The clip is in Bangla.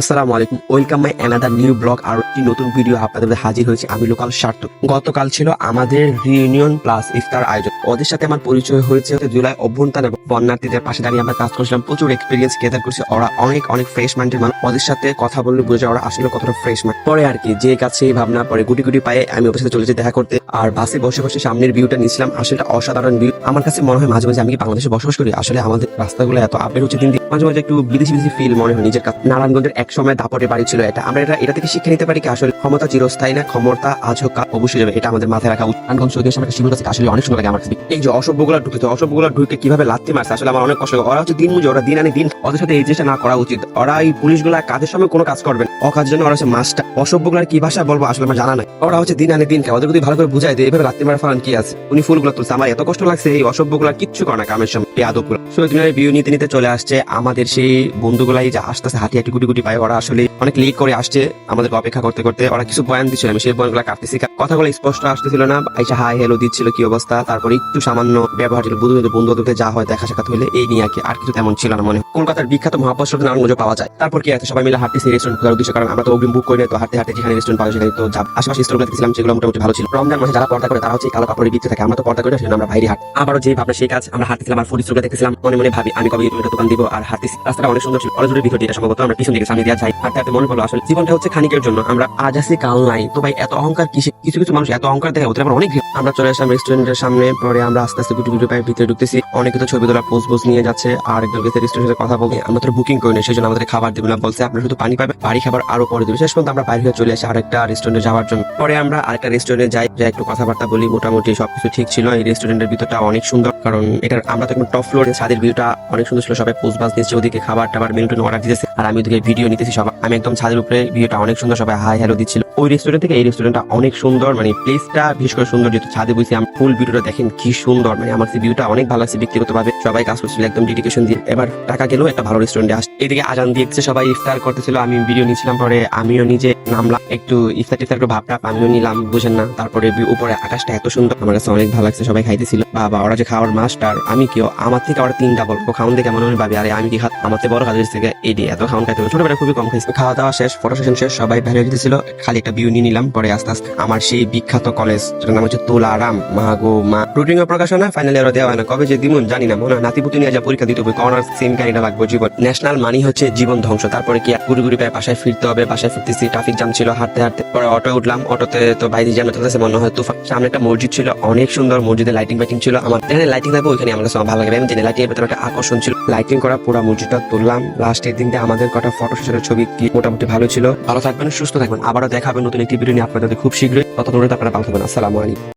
আসসালামু আলাইকুম, welcome my another new blog, আর একটি নতুন ভিডিও আপনাদের হাজির হয়েছে আমি লোকাল স্বার্থ গতকাল ছিল আমাদের রিউনিয়ন প্লাস ইফতার আয়োজন। ওদের সাথে আমার পরিচয় হয়েছে জুলাই অভ্যন্তর এবং বন্যার্থীদের পাশে দাঁড়িয়ে আমরা কাজ করছিলাম। প্রচুর এক্সপিরিয়েন্স গেদার করছি। ওরা অনেক অনেক ফ্রেশ মাইন্ডের মানুষ। ওদের সাথে কথা বললে বোঝা ওরা আসলে কতটা ফ্রেশ মাইন্ড পরে আর কি যে কাছে ভাবনা, পরে গুটি গুটি পায়ে আমি ওদের সাথে চলেছি দেখা করতে। আর বাসে বসে বসে সামনের ভিউটা নিয়েছিলাম। আসলে অসাধারণ ভিউ আমার কাছে মনে হয় মাঝে মাঝে আমি বাংলাদেশে বসবাস করি? আসলে আমাদের রাস্তাগুলো এত আপডেট হচ্ছে, দিন দিন মাঝে মাঝে একটু বিদেশি বিদেশি ফিল মনে হয় নিজের কাছে নারায়ণগঞ্জের এক সময় দাপটে বাড়ি ছিল এটা। আমরা এটা এটা থেকে শিক্ষা নিতে পারি কি আসলে ক্ষমতা চিরস্থায়ী না, ক্ষমতা আজ হোক অবশ্যই যাবে, এটা আমাদের মাথায় রাখা উচিত। নারায়ণগঞ্জ সৌদি আরবের শিমুল কাছে আসলে অনেক সুন্দর লাগে আমার কাছে। এই যে অসভ্যগুলো ঢুকেছে অসভ্যগুলো ঢুকে কীভাবে লাত্তি মারছে, আসলে আমার অনেক কষ্ট ওরা হচ্ছে দিন মুজে ওরা দিন আনে দিন ওদের সাথে এই জিনিসটা না করা উচিত। ওরা এই পুলিশগুলা কাজের সময় কোনো কাজ করবেন অকাজের জন্য ওরা হচ্ছে মাস্টার অসভ্যগুলার কি ভাষা বলব আসলে আমার জানা নাই। ওরা হচ্ছে দিন আনে দিন খায়। ওদের যদি ভালো করে বুঝাই দেয়, এভাবে লাত্তি মারা ফালান কি আছে? উনি ফুলগুলো তুলছে। আমার এত কষ্ট লাগছে এই অসভ্যগুলা কিচ্ছু করে না কামের সময়। এই আদবগুলো মিনারের ভিউ নিতে নিতে চলে আসছে আমাদের সেই বন্ধুগুলাই যে আস্তে আস্তে হাঁটি গুটি গুটি পায়, ওরা আসলে অনেক লেট করে আসছে আমাদেরকে অপেক্ষা করতে করতে। ওরা কিছু বয়ান দিচ্ছিল আমি সেই বয়ানগুলো কাটতেছি। কথাগুলো স্পষ্ট আসতেছিল না, আইসা হাই হেলো দিচ্ছিল, কি অবস্থা? তারপরে একটু সামান্য ব্যবহার ছিল বন্ধু বন্ধু বান্ধবদের যা হয় দেখা সাক্ষাৎ হলে এই নিয়ে আর কিছু তেমন ছিল না মনে কলকাতার বিখ্যাত মহাপস্র নারায়ণগঞ্জ পাওয়া যায়। তারপর কি আছে? সবাই মিলে হাঁটতেছি রেস্টুরেন্ট খোলার উদ্দেশ্য, কারণ আমরা তো অগ্রিম বুক করে, তো হাঁটতে হাঁটতে যেখানে রেস্টুরেন্ট পাওয়া সেখানে তো আশেপাশে স্টোরগুলো দেখছিলাম সেগুলো মোটামুটি ভালো ছিল। রমজান মাসে যারা পর্দা করে, তারা হচ্ছে কালো কাপড়ের ভিতরে থাকে। আমরা তো পর্দা করে, সেজন্য আমরা বাইরে হাঁট আবারও যে ভাবনা, সেই কাজ আমরা হাঁটতেছিলাম, আর ফুড স্টোরগুলো দেখছিলাম মনে মনে ভাবি, আমি কবে দোকান দিব, আর অনেক সুন্দর সম্ভবত আমরা দিয়ে যাই। মনে আসলে হচ্ছে খানিকের জন্য। আমরা আজ কাল নাই তো ভাই অহংকার কিছু কিছু মানুষ এত অহংকার অনেক আমরা চলে আসলাম সামনে। পরে আমরা আস্তে আস্তে ভিতরে ঢুকতেছি। ছবি তোলা নিয়ে যাচ্ছে। আর একজন কথা বলে বুকিং করি না সেই জন্য আমাদের খাবার দেবে না। বলছে, আপনারা শুধু পানি পাবে বাড়ি খাবার আরও পরে দেবে। শেষ পর্যন্ত আমরা বাইরে চলে আসি আরেকটা রেস্টুরেন্টে যাওয়ার জন্য। পরে আমরা আরেকটা রেস্টুরেন্টে যাই যাই একটু কথাবার্তা বলি, মোটামুটি সবকিছু ঠিক ছিল। এই রেস্টুরেন্টের ভিতরটা অনেক সুন্দর, কারণ এটার, আমরা তো টপ ফ্লোরে ছাদের ভিউটা অনেক সুন্দর ছিল। সবাই পোস্ট বাস দিচ্ছে ওদিকে খাবার টাবার মেনু টেনু অর্ডার দিতেছে, আর আমি ওদিকে ভিডিও নিতেছি সবাই। আমি একদম ছাদের উপরে ভিউটা অনেক সুন্দর, সবাই হাই হ্যালো দিচ্ছিল। ওই রেস্টুরেন্ট থেকে এই রেস্টুরেন্টটা অনেক সুন্দর মানে প্লেসটা বিশেষ করে সুন্দর, যেহেতু ছাদে বসে আমি ফুল ভিডিওটা দেখেন কি সুন্দর। মানে আমার ভিউটা অনেক ভালো লাগছে ব্যক্তিগতভাবে। সবাই কাজ করছিল, একদম ডেডিকেশন দিয়ে। এবার টাকা গেলেও একটা ভালো রেস্টুরেন্টে আস এদিকে আজান দিয়েছে, সবাই ইফতার করতেছিল, আমি ভিডিও নিয়েছিলাম, পরে আমিও নিজে নামলাম। একটু ইফতার টিফতার একটু ভাবটা আমিও নিলাম বুঝেন না। তারপরে উপরে আকাশটা এত সুন্দর, আমার কাছে অনেক ভালো লাগছে, সবাই খাইতেছিল। বাবা, ওরা যে খাওয়ার মাস্টার আমি কেউ আমার থেকে ওরা তিন ডাবল ও খাওয়ান দেখে মনে হয় ভাবি, আরে আমি কি খাত আমার থেকে বড় কাজের থেকে দিয়ে এত খাওয়ান খাইতে হবে। ছোটবেলায় খুবই কম খাইছি। খাওয়া দাওয়া শেষ ফটো সেশন শেষ, সবাই বাইরে যেতেছিল খালি একটা ভিউ নিয়ে নিলাম, পরে আস্তে আস্তে আমার সেই বিখ্যাত কলেজ যেটার নাম হচ্ছে তোলারাম। মা গো, মা। রুটিন প্রকাশনা ফাইনাল ইয়ার দেওয়া হয় না। কবে যে দিমুন জানি না, মনে হয় নাতিপুতি নিয়ে যা পরীক্ষা দিতে হবে। কর্নার সেম কাহিনীটা লাগবে জীবন। ন্যাশনাল মানি হচ্ছে জীবন ধ্বংস। তারপরে কি গুড়ি গুড়ি পায়ে বাসায় ফিরতে হবে, বাসায় ফিরতেছি ট্রাফিক জ্যাম ছিল, হাঁটতে হাঁটতে। পরে অটো উঠলাম অটোতে তো বাইরে যেন চলতেছে মনে হয় তো সামনে একটা মসজিদ ছিল, অনেক সুন্দর মসজিদে লাইটিং ফাইটিং ছিল। আমার যেখানে লাইটিং থাকবে, ওইখানে আমাদের কাছে ভালো লাগে আমি লাইটিং এর ভেতরে একটা আকর্ষণ ছিল লাইটিং করা পুরো মসজিদটা তুললাম। লাস্টের দিনটা আমাদের কটা ফটো সেশনের ছবি কি মোটামুটি ভালো ছিল। ভালো থাকবেন, সুস্থ থাকবেন। আবারও দেখাবেন নতুন একটি ভিডিও নিয়ে আপনাদের খুব শীঘ্রই। দূরে আপনারা ভালো থাকবেন। আসসালামু আলাইকুম।